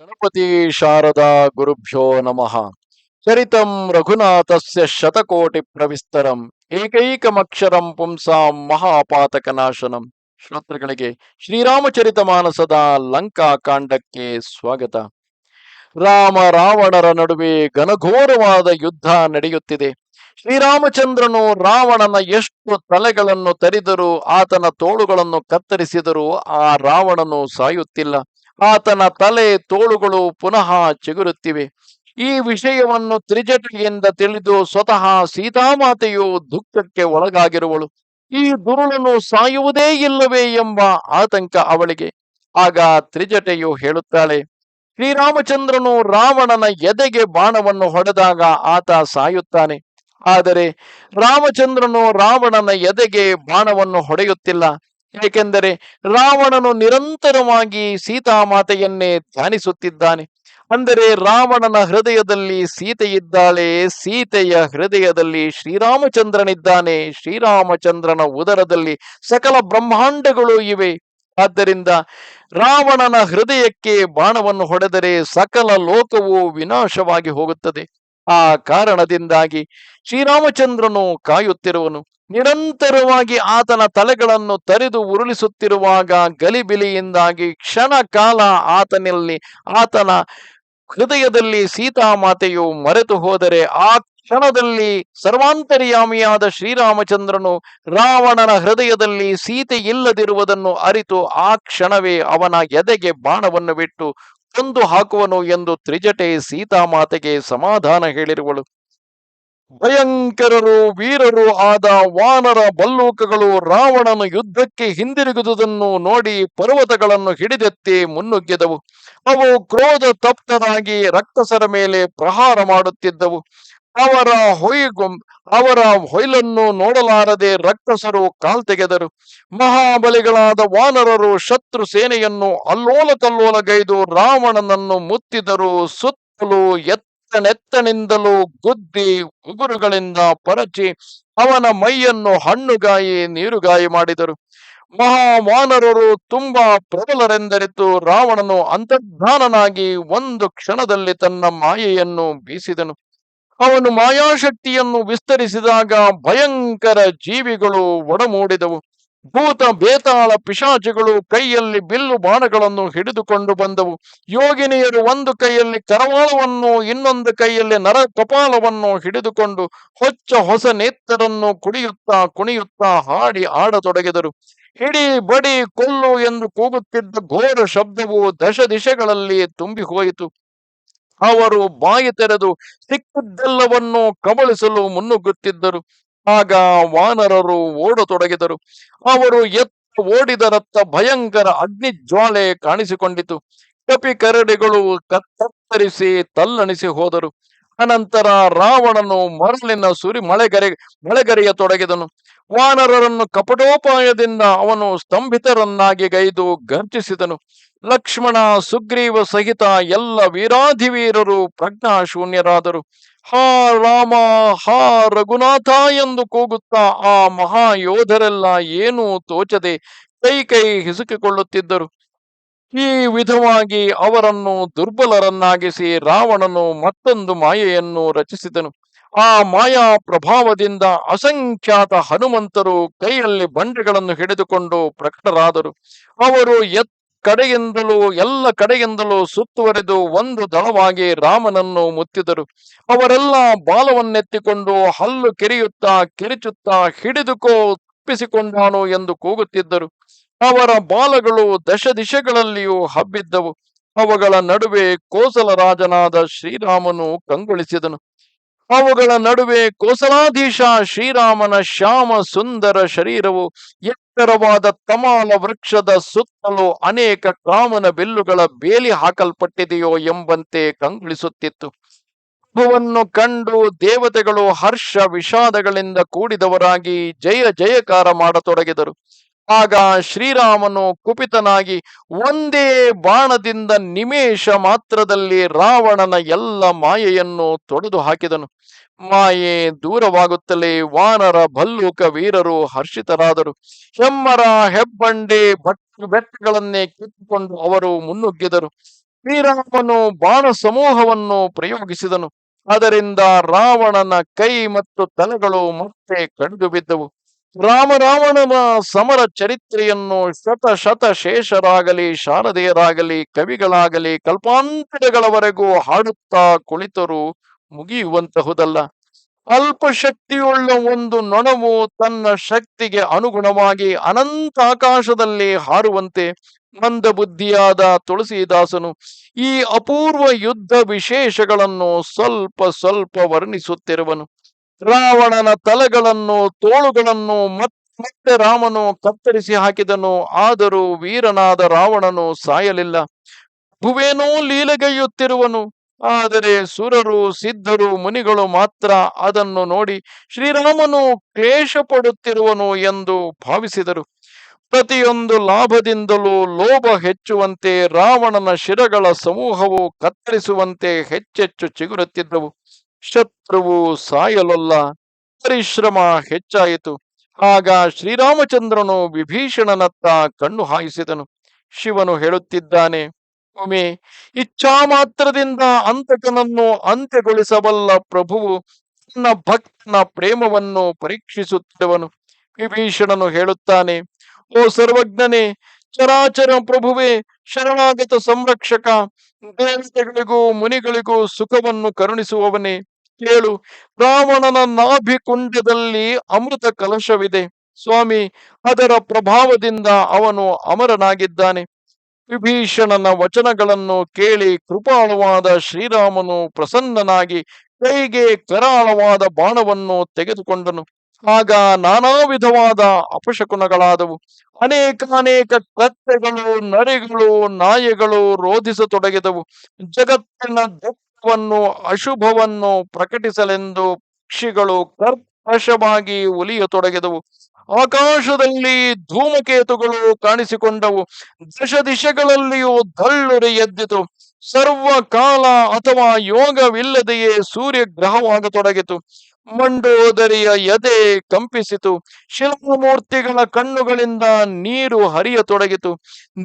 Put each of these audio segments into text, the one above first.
ಗಣಪತಿ ಶಾರದಾ ಗುರುಭ್ಯೋ ನಮಃ. ಚರಿತಂ ರಘುನಾಥಸ್ಯ ಶತಕೋಟಿ ಪ್ರವಿಸ್ತರಂ. ಏಕೈಕಮಕ್ಷರಂ ಪುಂಸಾಂ ಮಹಾಪಾತಕನಾಶನಂ. ಶ್ರೋತೃಗಳಿಗೆ ಶ್ರೀರಾಮಚರಿತ ಮಾನಸದ ಲಂಕಾ ಕಾಂಡಕ್ಕೆ ಸ್ವಾಗತ. ರಾಮ ರಾವಣರ ನಡುವೆ ಘನಘೋರವಾದ ಯುದ್ಧ ನಡೆಯುತ್ತಿದೆ. ಶ್ರೀರಾಮಚಂದ್ರನು ರಾವಣನ ಎಷ್ಟು ತಲೆಗಳನ್ನು ತರಿದರೂ ಆತನ ತೋಳುಗಳನ್ನು ಕತ್ತರಿಸಿದರೂ ಆ ರಾವಣನು ಸಾಯುತ್ತಿಲ್ಲ. ಆತನ ತಲೆ ತೋಳುಗಳು ಪುನಃ ಚಿಗುರುತ್ತಿವೆ. ಈ ವಿಷಯವನ್ನು ತ್ರಿಜಟಿಯಿಂದ ತಿಳಿದು ಸ್ವತಃ ಸೀತಾಮಾತೆಯು ದುಃಖಕ್ಕೆ ಒಳಗಾಗಿರುವಳು. ಈ ದುರುಳನು ಸಾಯುವುದೇ ಇಲ್ಲವೇ ಎಂಬ ಆತಂಕ ಅವಳಿಗೆ. ಆಗ ತ್ರಿಜಟೆಯು ಹೇಳುತ್ತಾಳೆ, ಶ್ರೀರಾಮಚಂದ್ರನು ರಾವಣನ ಎದೆಗೆ ಬಾಣವನ್ನು ಹೊಡೆದಾಗ ಆತ ಸಾಯುತ್ತಾನೆ. ಆದರೆ ರಾಮಚಂದ್ರನು ರಾವಣನ ಎದೆಗೆ ಬಾಣವನ್ನು ಹೊಡೆಯುತ್ತಿಲ್ಲ. ಏಕೆಂದರೆ ರಾವಣನು ನಿರಂತರವಾಗಿ ಸೀತಾಮಾತೆಯನ್ನೇ ಧ್ಯಾನಿಸುತ್ತಿದ್ದಾನೆ. ಅಂದರೆ ರಾವಣನ ಹೃದಯದಲ್ಲಿ ಸೀತೆ ಇದ್ದಾಳೆ, ಸೀತೆಯ ಹೃದಯದಲ್ಲಿ ಶ್ರೀರಾಮಚಂದ್ರನಿದ್ದಾನೆ, ಶ್ರೀರಾಮಚಂದ್ರನ ಉದರದಲ್ಲಿ ಸಕಲ ಬ್ರಹ್ಮಾಂಡಗಳು ಇವೆ. ಆದ್ದರಿಂದ ರಾವಣನ ಹೃದಯಕ್ಕೆ ಬಾಣವನ್ನು ಹೊಡೆದರೆ ಸಕಲ ಲೋಕವು ವಿನಾಶವಾಗಿ ಹೋಗುತ್ತದೆ. ಆ ಕಾರಣದಿಂದಾಗಿ ಶ್ರೀರಾಮಚಂದ್ರನು ಕಾಯುತ್ತಿರುವನು. ನಿರಂತರವಾಗಿ ಆತನ ತಲೆಗಳನ್ನು ತರಿದು ಉರುಳಿಸುತ್ತಿರುವಾಗ ಗಲಿಬಿಲಿಯಿಂದಾಗಿ ಕ್ಷಣ ಕಾಲ ಆತನಲ್ಲಿ, ಆತನ ಹೃದಯದಲ್ಲಿ ಸೀತಾಮಾತೆಯು ಮರೆತು ಹೋದರೆ ಆ ಕ್ಷಣದಲ್ಲಿ ಸರ್ವಾಂತರ್ಯಾಮಿಯಾದ ಶ್ರೀರಾಮಚಂದ್ರನು ರಾವಣನ ಹೃದಯದಲ್ಲಿ ಸೀತೆ ಇಲ್ಲದಿರುವುದನ್ನು ಅರಿತು ಆ ಕ್ಷಣವೇ ಅವನ ಎದೆಗೆ ಬಾಣವನ್ನು ಬಿಟ್ಟು ಕೊಂದು ಹಾಕುವನು ಎಂದು ತ್ರಿಜಟೆ ಸೀತಾಮಾತೆಗೆ ಸಮಾಧಾನ ಹೇಳಿರುವಳು. ಭಯಂಕರರು, ವೀರರು ಆದ ವಾನರ ಬಲ್ಲೂಕಗಳು ರಾವಣನು ಯುದ್ಧಕ್ಕೆ ಹಿಂದಿರುಗಿದುದನ್ನು ನೋಡಿ ಪರ್ವತಗಳನ್ನು ಹಿಡಿದೆತ್ತಿ ಮುನ್ನುಗ್ಗಿದವು. ಅವು ಕ್ರೋಧ ತಪ್ತರಾಗಿ ರಕ್ತಸರ ಮೇಲೆ ಪ್ರಹಾರ ಮಾಡುತ್ತಿದ್ದವು. ಅವರ ಹೊಯ್ ಅವರ ಹೊಯ್ಲನ್ನು ನೋಡಲಾರದೆ ರಕ್ಕಸರು ಕಾಲ್ತೆಗೆದರು. ಮಹಾಬಲಿಗಳಾದ ವಾನರರು ಶತ್ರು ಸೇನೆಯನ್ನು ಅಲ್ಲೋಲ ಕಲ್ಲೋಲಗೈದು ರಾವಣನನ್ನು ಮುತ್ತಿದರು. ಸುತ್ತಲೂ ಎತ್ತ ನೆತ್ತನಿಂದಲೂ ಗುದ್ದಿ ಉಗುರುಗಳಿಂದ ಪರಚಿ ಅವನ ಮೈಯನ್ನು ಹಣ್ಣುಗಾಯಿ ನೀರುಗಾಯಿ ಮಾಡಿದರು. ಮಹಾಮಾನರರು ತುಂಬಾ ಪ್ರಬಲರೆಂದರಿತು ರಾವಣನು ಅಂತರ್ಧಾನನಾಗಿ ಒಂದು ಕ್ಷಣದಲ್ಲಿ ತನ್ನ ಮಾಯೆಯನ್ನು ಬೀಸಿದನು. ಅವನು ಮಾಯಾಶಕ್ತಿಯನ್ನು ವಿಸ್ತರಿಸಿದಾಗ ಭಯಂಕರ ಜೀವಿಗಳು ಒಡಮೂಡಿದವು. ಭೂತ ಬೇತಾಳ ಪಿಶಾಚಿಗಳು ಕೈಯಲ್ಲಿ ಬಿಲ್ಲು ಬಾಣಗಳನ್ನು ಹಿಡಿದುಕೊಂಡು ಬಂದವು. ಯೋಗಿನಿಯರು ಒಂದು ಕೈಯಲ್ಲಿ ಕರವಾಳವನ್ನು, ಇನ್ನೊಂದು ಕೈಯಲ್ಲಿ ನರ ಕಪಾಲವನ್ನು ಹಿಡಿದುಕೊಂಡು ಹೊಚ್ಚ ಹೊಸ ನೇತ್ರರನ್ನು ಕುಡಿಯುತ್ತಾ ಕುಣಿಯುತ್ತಾ ಹಾಡಿ ಆಡತೊಡಗಿದರು ಹಿಡಿ ಬಡಿ ಕೊಲ್ಲು ಎಂದು ಕೂಗುತ್ತಿದ್ದ ಘೋರ ಶಬ್ದವು ದಶ ದಿಶೆಗಳಲ್ಲಿ ತುಂಬಿ ಹೋಯಿತು. ಅವರು ಬಾಯಿ ತೆರೆದು ಸಿಕ್ಕಿದ್ದೆಲ್ಲವನ್ನು ಕಬಳಿಸಲು ಮುನ್ನುಗ್ಗುತ್ತಿದ್ದರು. ಆಗ ವಾನರರು ಓಡತೊಡಗಿದರು. ಅವರು ಎತ್ತ ಓಡಿದರತ್ತ ಭಯಂಕರ ಅಗ್ನಿ ಜ್ವಾಲೆ ಕಾಣಿಸಿಕೊಂಡಿತು. ಕಪಿ ಕರಡಿಗಳು ಕತ್ತರಿಸಿ ತಲ್ಲಣಿಸಿ ಹೋದರು. ಅನಂತರ ರಾವಣನು ಮರಳಿನ ಸುರಿ ಮಳೆಗರೆ, ಮಳೆಗರೆಯ ತೊಡಗಿದನು. ವಾನರರನ್ನು ಕಪಟೋಪಾಯದಿಂದ ಅವನು ಸ್ತಂಭಿತರನ್ನಾಗಿ ಗೈದು ಗರ್ಜಿಸಿದನು. ಲಕ್ಷ್ಮಣ, ಸುಗ್ರೀವ ಸಹಿತ ಎಲ್ಲ ವೀರಾಧಿವೀರರು ಪ್ರಜ್ಞಾಶೂನ್ಯರಾದರು. ಹಾ ರಾಮ, ಹಾ ರಘುನಾಥ ಎಂದು ಕೂಗುತ್ತಾ ಆ ಮಹಾಯೋಧರೆಲ್ಲ ಏನೂ ತೋಚದೆ ಕೈ ಕೈ ಹಿಸುಕಿಕೊಳ್ಳುತ್ತಿದ್ದರು. ಈ ವಿಧವಾಗಿ ಅವರನ್ನು ದುರ್ಬಲರನ್ನಾಗಿಸಿ ರಾವಣನು ಮತ್ತೊಂದು ಮಾಯೆಯನ್ನು ರಚಿಸಿದನು. ಆ ಮಾಯಾ ಪ್ರಭಾವದಿಂದ ಅಸಂಖ್ಯಾತ ಹನುಮಂತರು ಕೈಯಲ್ಲಿ ಬಂಡೆಗಳನ್ನು ಹಿಡಿದುಕೊಂಡು ಪ್ರಕಟರಾದರು. ಅವರು ಎತ್ ಕಡೆಯಿಂದಲೂ, ಎಲ್ಲ ಕಡೆಯಿಂದಲೂ ಸುತ್ತುವರೆದು ಒಂದು ದಳವಾಗಿ ರಾಮನನ್ನು ಮುತ್ತಿದರು. ಅವರೆಲ್ಲ ಬಾಲವನ್ನೆತ್ತಿಕೊಂಡು ಹಲ್ಲು ಕೆರೆಯುತ್ತಾ, ಕಿರಿಚುತ್ತಾ, ಹಿಡಿದುಕೋ, ತಪ್ಪಿಸಿಕೊಂಡಾನು ಎಂದು ಕೂಗುತ್ತಿದ್ದರು. ಅವರ ಬಾಲಗಳು ದಶ ದಿಶೆಗಳಲ್ಲಿಯೂ ಹಬ್ಬಿದ್ದವು. ಅವುಗಳ ನಡುವೆ ಕೋಸಲ ರಾಜನಾದ ಶ್ರೀರಾಮನು ಕಂಗೊಳಿಸಿದನು. ಅವುಗಳ ನಡುವೆ ಕೋಸಲಾಧೀಶ ಶ್ರೀರಾಮನ ಶ್ಯಾಮ ಸುಂದರ ಶರೀರವು ಎತ್ತರವಾದ ತಮಾಲ ವೃಕ್ಷದ ಸುತ್ತಲೂ ಅನೇಕ ಕಾಮನ ಬಿಲ್ಲುಗಳ ಬೇಲಿ ಹಾಕಲ್ಪಟ್ಟಿದೆಯೋ ಎಂಬಂತೆ ಕಂಗುಳಿಸುತ್ತಿತ್ತು. ಪ್ರಭುವನ್ನು ಕಂಡು ದೇವತೆಗಳು ಹರ್ಷ ವಿಷಾದಗಳಿಂದ ಕೂಡಿದವರಾಗಿ ಜಯ ಜಯಕಾರ ಮಾಡತೊಡಗಿದರು. ಆಗ ಶ್ರೀರಾಮನು ಕುಪಿತನಾಗಿ ಒಂದೇ ಬಾಣದಿಂದ ನಿಮೇಷ ಮಾತ್ರದಲ್ಲಿ ರಾವಣನ ಎಲ್ಲ ಮಾಯೆಯನ್ನು ತೊಡೆದು ಹಾಕಿದನು ಮಾಯೆ ದೂರವಾಗುತ್ತಲೇ ವಾನರ ಭಲ್ಲೂಕ ವೀರರು ಹರ್ಷಿತರಾದರು. ಹೆಮ್ಮರ ಹೆಬ್ಬಂಡೆ ಭಟ್ ಬೆಟ್ಟಗಳನ್ನೇ ಕಿತ್ತುಕೊಂಡು ಅವರು ಮುನ್ನುಗ್ಗಿದರು. ಶ್ರೀರಾಮನು ಬಾಣ ಸಮೂಹವನ್ನು ಪ್ರಯೋಗಿಸಿದನು. ಅದರಿಂದ ರಾವಣನ ಕೈ ಮತ್ತು ತಲೆಗಳು ಮತ್ತೆ ಕಡಿದು ಬಿದ್ದವು ರಾಮ ರಾವಣನ ಸಮರ ಚರಿತ್ರೆಯನ್ನು ಶತ ಶತ ಶೇಷರಾಗಲಿ, ಶಾರದೆಯರಾಗಲಿ, ಕವಿಗಳಾಗಲಿ, ಕಲ್ಪಾಂತರಗಳವರೆಗೂ ಹಾಡುತ್ತಾ ಕುಳಿತರು ಮುಗಿಯುವಂತಹುದಲ್ಲ. ಅಲ್ಪ ಶಕ್ತಿಯುಳ್ಳ ಒಂದು ನೊಣವು ತನ್ನ ಶಕ್ತಿಗೆ ಅನುಗುಣವಾಗಿ ಅನಂತ ಆಕಾಶದಲ್ಲಿ ಹಾರುವಂತೆ ಮಂದ ಬುದ್ಧಿಯಾದ ತುಳಸಿದಾಸನು ಈ ಅಪೂರ್ವ ಯುದ್ಧ ವಿಶೇಷಗಳನ್ನು ಸ್ವಲ್ಪ ಸ್ವಲ್ಪ ವರ್ಣಿಸುತ್ತಿರುವನು. ರಾವಣನ ತಲೆಗಳನ್ನು, ತೋಳುಗಳನ್ನು ಮತ್ತೆ ಮತ್ತೆ ರಾಮನು ಕತ್ತರಿಸಿ ಹಾಕಿದನು. ಆದರೂ ವೀರನಾದ ರಾವಣನು ಸಾಯಲಿಲ್ಲ. ಭುವೇನೋ ಲೀಲೆಗೈಯುತ್ತಿರುವನು ಆದರೆ ಸುರರು, ಸಿದ್ಧರು, ಮುನಿಗಳು ಮಾತ್ರ ಅದನ್ನು ನೋಡಿ ಶ್ರೀರಾಮನು ಕ್ಲೇಶ ಪಡುತ್ತಿರುವನು ಎಂದು ಭಾವಿಸಿದರು. ಪ್ರತಿಯೊಂದು ಲಾಭದಿಂದಲೂ ಲೋಭ ಹೆಚ್ಚುವಂತೆ ರಾವಣನ ಶಿರಗಳ ಸಮೂಹವು ಕತ್ತರಿಸುವಂತೆ ಹೆಚ್ಚೆಚ್ಚು ಚಿಗುರುತ್ತಿದ್ದವು. ಶತ್ರುವು ಸಾಯಲೊಲ್ಲ, ಪರಿಶ್ರಮ ಹೆಚ್ಚಾಯಿತು. ಆಗ ಶ್ರೀರಾಮಚಂದ್ರನು ವಿಭೀಷಣನತ್ತ ಕಣ್ಣು ಹಾಯಿಸಿದನು. ಶಿವನು ಹೇಳುತ್ತಿದ್ದಾನೆ ಒಮ್ಮೆ ಇಚ್ಛಾ ಮಾತ್ರದಿಂದ ಅಂತಕನನ್ನು ಅಂತ್ಯಗೊಳಿಸಬಲ್ಲ ಪ್ರಭುವು ತನ್ನ ಭಕ್ತನ ಪ್ರೇಮವನ್ನು ಪರೀಕ್ಷಿಸುತ್ತಿರುವನು ವಿಭೀಷಣನು ಹೇಳುತ್ತಾನೆ, ಓ ಸರ್ವಜ್ಞನೇ, ಚರಾಚರ ಪ್ರಭುವೇ, ಶರಣಾಗತ ಸಂರಕ್ಷಕ, ದೇವತೆಗಳಿಗೂ ಮುನಿಗಳಿಗೂ ಸುಖವನ್ನು ಕರುಣಿಸುವವನೇ, ಕೇಳು, ರಾವಣನ ನಾಭಿ ಕುಂಡದಲ್ಲಿ ಅಮೃತ ಕಲಶವಿದೆ. ಸ್ವಾಮಿ, ಅದರ ಪ್ರಭಾವದಿಂದ ಅವನು ಅಮರನಾಗಿದ್ದಾನೆ. ವಿಭೀಷಣನ ವಚನಗಳನ್ನು ಕೇಳಿ ಕೃಪಾಳವಾದ ಶ್ರೀರಾಮನು ಪ್ರಸನ್ನನಾಗಿ ಕೈಗೆ ಕರಾಳವಾದ ಬಾಣವನ್ನು ತೆಗೆದುಕೊಂಡನು. ಆಗ ನಾನಾ ವಿಧವಾದ ಅಪಶಕುನಗಳಾದವು. ಅನೇಕಾನೇಕ ಅನೇಕ ಕತ್ತೆಗಳು, ನರಿಗಳು, ನಾಯಿಗಳು ರೋಧಿಸತೊಡಗಿದವು. ಜಗತ್ತಿನ ದುಃಖವನ್ನು, ಅಶುಭವನ್ನು ಪ್ರಕಟಿಸಲೆಂದು ಪಕ್ಷಿಗಳು ಕರ್ಕಶವಾಗಿ ಉಲಿಯತೊಡಗಿದವು. ಆಕಾಶದಲ್ಲಿ ಧೂಮಕೇತುಗಳು ಕಾಣಿಸಿಕೊಂಡವು. ದಶ ದಿಶೆಗಳಲ್ಲಿಯೂ ಧಳ್ಳುರಿ ಎದ್ದಿತು. ಸರ್ವ ಕಾಲ ಅಥವಾ ಯೋಗವಿಲ್ಲದೆಯೇ ಸೂರ್ಯ ಗ್ರಹವಾಗತೊಡಗಿತು ಮಂಡೋದರಿಯ ಎದೆ ಕಂಪಿಸಿತು. ಶಿಲಾಮೂರ್ತಿಗಳ ಕಣ್ಣುಗಳಿಂದ ನೀರು ಹರಿಯತೊಡಗಿತು.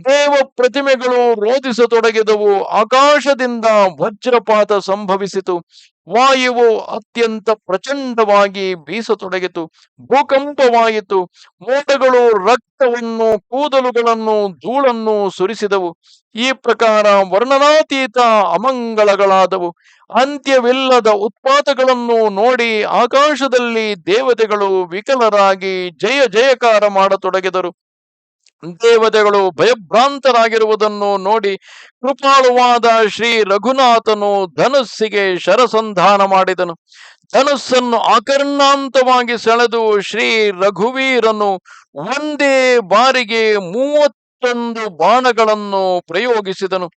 ದೇವ ಪ್ರತಿಮೆಗಳು ರೋಧಿಸತೊಡಗಿದವು. ಆಕಾಶದಿಂದ ವಜ್ರಪಾತ ಸಂಭವಿಸಿತು. ವಾಯುವು ಅತ್ಯಂತ ಪ್ರಚಂಡವಾಗಿ ಬೀಸತೊಡಗಿತು, ಭೂಕಂಪವಾಯಿತು ಮೋಟಗಳು ರಕ್ತವನ್ನು, ಕೂದಲುಗಳನ್ನು, ಧೂಳನ್ನು ಸುರಿಸಿದವು. ಈ ಪ್ರಕಾರ ವರ್ಣನಾತೀತ ಅಮಂಗಳಗಳಾದವು ಅಂತ್ಯವಿಲ್ಲದ ಉತ್ಪಾತಗಳನ್ನು ನೋಡಿ ಆಕಾಶದಲ್ಲಿ ದೇವತೆಗಳು ವಿಕಲರಾಗಿ ಜಯ ಜಯಕಾರ ಮಾಡತೊಡಗಿದರು. ದೇವತೆಗಳು ಭಯಭ್ರಾಂತರಾಗಿರುವುದನ್ನು ನೋಡಿ ಕೃಪಾಳುವಾದ ಶ್ರೀ ರಘುನಾಥನು ಧನುಸ್ಸಿಗೆ ಶರಸಂಧಾನ ಮಾಡಿದನು. ಧನುಸ್ಸನ್ನು ಆಕರ್ಣಾಂತವಾಗಿ ಸೆಳೆದು ಶ್ರೀ ರಘುವೀರನು ಒಂದೇ ಬಾರಿಗೆ ಮೂವತ್ತೊಂದು ಬಾಣಗಳನ್ನು ಪ್ರಯೋಗಿಸಿದನು.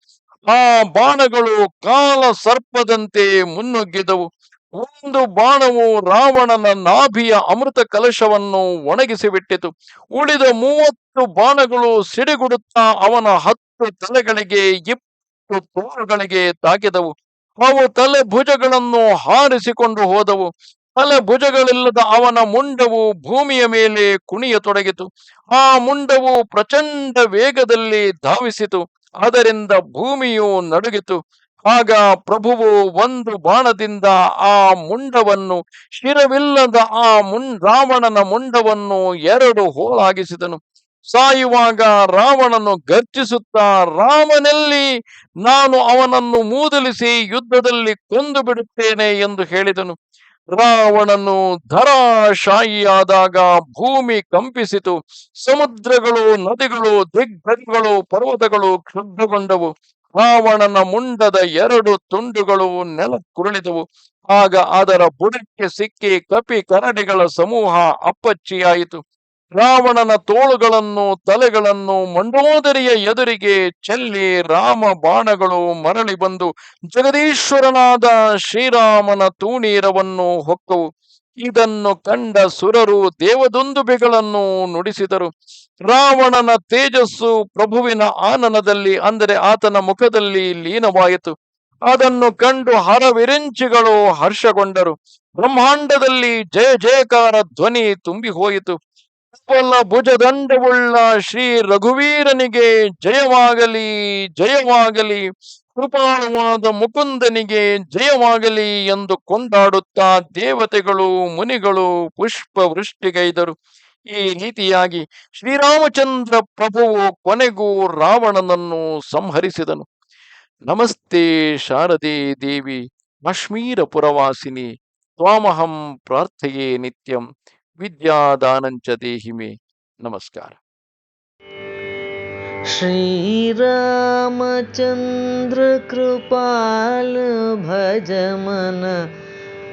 ಆ ಬಾಣಗಳು ಕಾಲ ಸರ್ಪದಂತೆ ಮುನ್ನುಗ್ಗಿದವು. ಒಂದು ಬಾಣವು ರಾವಣನ ನಾಭಿಯ ಅಮೃತ ಕಲಶವನ್ನು ಒಣಗಿಸಿ ಬಿಟ್ಟಿತು. ಉಳಿದ ಮೂವತ್ತು ಬಾಣಗಳು ಸಿಡಿಗುಡುತ್ತಾ ಅವನ ಹತ್ತು ತಲೆಗಳಿಗೆ ಇಪ್ಪತ್ತು ತೋರುಗಳಿಗೆ ತಾಕಿದವು. ಅವು ತಲೆ ಭುಜಗಳನ್ನು ಹಾರಿಸಿಕೊಂಡು ಹೋದವು. ತಲೆ ಭುಜಗಳಿಲ್ಲದ ಅವನ ಮುಂಡವು ಭೂಮಿಯ ಮೇಲೆ ಕುಣಿಯತೊಡಗಿತು. ಆ ಮುಂಡವು ಪ್ರಚಂಡ ವೇಗದಲ್ಲಿ ಧಾವಿಸಿತು. ಅದರಿಂದ ಭೂಮಿಯು ನಡುಗಿತು. ಆಗ ಪ್ರಭುವು ಒಂದು ಬಾಣದಿಂದ ಆ ಮುಂಡವನ್ನು, ಶಿರವಿಲ್ಲದ ಆ ಮುನ್, ರಾವಣನ ಮುಂಡವನ್ನು ಎರಡು ಹೋಳಾಗಿಸಿದನು. ಸಾಯುವಾಗ ರಾವಣನು ಗರ್ಜಿಸುತ್ತಾ, ರಾಮನಲ್ಲಿ, ನಾನು ಅವನನ್ನು ಮೂದಲಿಸಿ ಯುದ್ಧದಲ್ಲಿ ಕೊಂದು ಬಿಡುತ್ತೇನೆ ಎಂದು ಹೇಳಿದನು. ರಾವಣನು ಧರಾಶಾಯಿಯಾದಾಗ ಭೂಮಿ ಕಂಪಿಸಿತು. ಸಮುದ್ರಗಳು, ನದಿಗಳು ದಿಗ್ಗಜಗಳು ಪರ್ವತಗಳು ಕ್ಷುಬ್ಧಗೊಂಡವು. ರಾವಣನ ಮುಂಡದ ಎರಡು ತುಂಡುಗಳು ನೆಲಕ್ಕುರುಳಿದವು ಆಗ ಅದರ ಬುಡಕ್ಕೆ ಸಿಕ್ಕಿ ಕಪಿ ಕರಡಿಗಳ ಸಮೂಹ ಅಪ್ಪಚ್ಚಿಯಾಯಿತು. ರಾವಣನ ತೋಳುಗಳನ್ನು ತಲೆಗಳನ್ನು ಮಂಡೋದರಿಯ ಎದುರಿಗೆ ಚೆಲ್ಲಿ ರಾಮ ಬಾಣಗಳು ಮರಳಿ ಬಂದು ಜಗದೀಶ್ವರನಾದ ಶ್ರೀರಾಮನ ತೂಣೀರವನ್ನು ಹೊಕ್ಕವು. ಇದನ್ನು ಕಂಡ ಸುರರು ದೇವದುಂದುಬಿಗಳನ್ನು ನುಡಿಸಿದರು. ರಾವಣನ ತೇಜಸ್ಸು ಪ್ರಭುವಿನ ಆನನದಲ್ಲಿ, ಅಂದರೆ ಆತನ ಮುಖದಲ್ಲಿ ಲೀನವಾಯಿತು. ಅದನ್ನು ಕಂಡು ಹರವಿರಿಂಚಿಗಳು ಹರ್ಷಗೊಂಡರು. ಬ್ರಹ್ಮಾಂಡದಲ್ಲಿ ಜಯ ಜಯಕಾರ ಧ್ವನಿ ತುಂಬಿ ಹೋಯಿತು. ಕೇವಲ ಭುಜದಂಡವುಳ್ಳ ಶ್ರೀ ರಘುವೀರನಿಗೆ ಜಯವಾಗಲಿ ಜಯವಾಗಲಿ, ಕೃಪಾಳವಾದ ಮುಕುಂದನಿಗೆ ಜಯವಾಗಲಿ ಎಂದು ಕೊಂಡಾಡುತ್ತಾ ದೇವತೆಗಳು, ಮುನಿಗಳು ಪುಷ್ಪ ವೃಷ್ಟಿಗೈದರು ಈ ರೀತಿಯಾಗಿ ಶ್ರೀರಾಮಚಂದ್ರ ಪ್ರಭುವು ಕೊನೆಗೂ ರಾವಣನನ್ನು ಸಂಹರಿಸಿದನು ನಮಸ್ತೆ ಶಾರದೆ ದೇವಿ ಕಾಶ್ಮೀರ ಪುರವಾಸಿನಿ ತ್ವಾಮಹಂ ಪ್ರಾರ್ಥಯೇ ನಿತ್ಯಂ ವಿದ್ಯಾದಾನಂಚ ದೇಹಿಮೆ ನಮಸ್ಕಾರ श्रीरामचन्द्र कृपाल